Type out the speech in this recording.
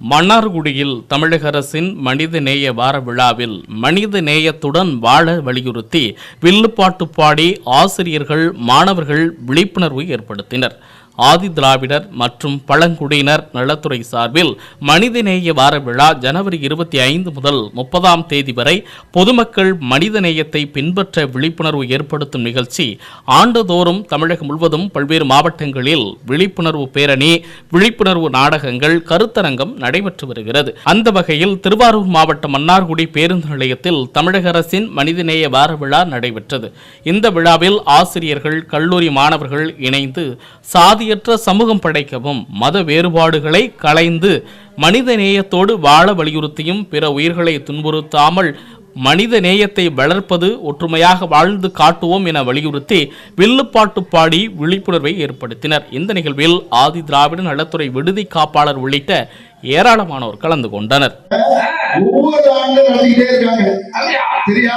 மன்னார்குடியில் தமிழக அரசின் மனிதநேய வார விழாவில் மனிதநேயத்துடன் வாழ வலியுறுத்தி வில்லுப்பாட்டு பாடி ஆசிரியர்கள் மாணவர்கள் விழிப்புணர்வு ஏற்படுத்தினர். ஆதி திராவிடர் மற்றும் பழங்குடியினர் நலத்துறை சார்பில் மனிதநேய வார விழா ஜனவரி இருபத்தி ஐந்து முதல் முப்பதாம் தேதி வரை பொதுமக்கள் மனிதநேயத்தை பின்பற்ற விழிப்புணர்வு ஏற்படுத்தும் நிகழ்ச்சி ஆண்டுதோறும் தமிழகம் முழுவதும் பல்வேறு மாவட்டங்களில் விழிப்புணர்வு பேரணி விழிப்புணர்வு நாடகங்கள் கருத்தரங்கம் நடைபெற்று வருகிறது. அந்த வகையில் திருவாரூர் மாவட்டம் மன்னார்குடி பேருந்து நிலையத்தில் தமிழக அரசின் மனிதநேய வார விழா நடைபெற்றது. இந்த விழாவில் ஆசிரியர்கள் கல்லூரி மாணவர்கள் இணைந்து சாதியற்ற சமூகம் படைக்கவும் மத வேறுபாடுகளை களைந்து மனிதநேயத்தோடு வாழ வலியுறுத்தியும் பிற உயிர்களை துன்புறுத்தாமல் மனித நேயத்தை வளர்ப்பது ஒற்றுமையாக வாழ்ந்து காட்டுவோம் என வலியுறுத்தி வில்லுப்பாட்டு பாடி விழிப்புணர்வை ஏற்படுத்தினர். இந்த நிகழ்வில் ஆதி திராவிட நலத்துறை விடுதி காப்பாளர் உள்ளிட்ட ஏராளமானோர் கலந்து கொண்டனர். ஒவ்வொரு ஆண்டு நடத்திக்கிட்டே இருக்காங்க. அப்படியா?